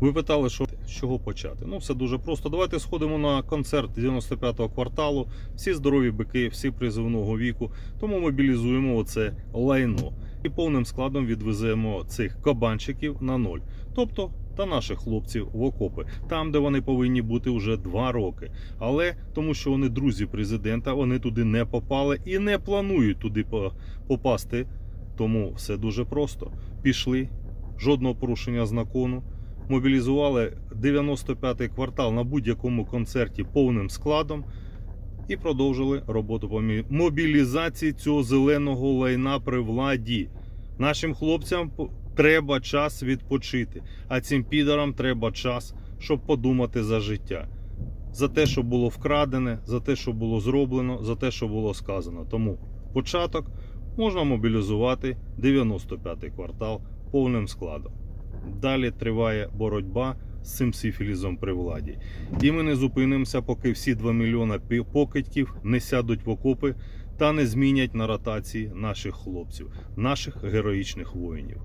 Ви питали, що з чого почати? Ну, все дуже просто. Давайте сходимо на концерт 95-го кварталу. Всі здорові бики, всі призовного віку. Тому мобілізуємо оце лайно і повним складом відвеземо цих кабанчиків на ноль. Тобто та наших хлопців в окопи, там, де вони повинні бути вже два роки. Але тому, що вони друзі президента, вони туди не попали і не планують туди попасти. Тому все дуже просто. Пішли, жодного порушення закону. Мобілізували 95-й квартал на будь-якому концерті повним складом і продовжили роботу по мобілізації цього зеленого лайна при владі. Нашим хлопцям треба час відпочити, а цим підарам треба час, щоб подумати за життя. За те, що було вкрадене, за те, що було зроблено, за те, що було сказано. Тому початок можна мобілізувати 95-й квартал повним складом. Далі триває боротьба з цим сифілізом при владі. І ми не зупинимося, поки всі 2 мільйона покидьків не сядуть в окопи та не змінять на ротації наших хлопців, наших героїчних воїнів.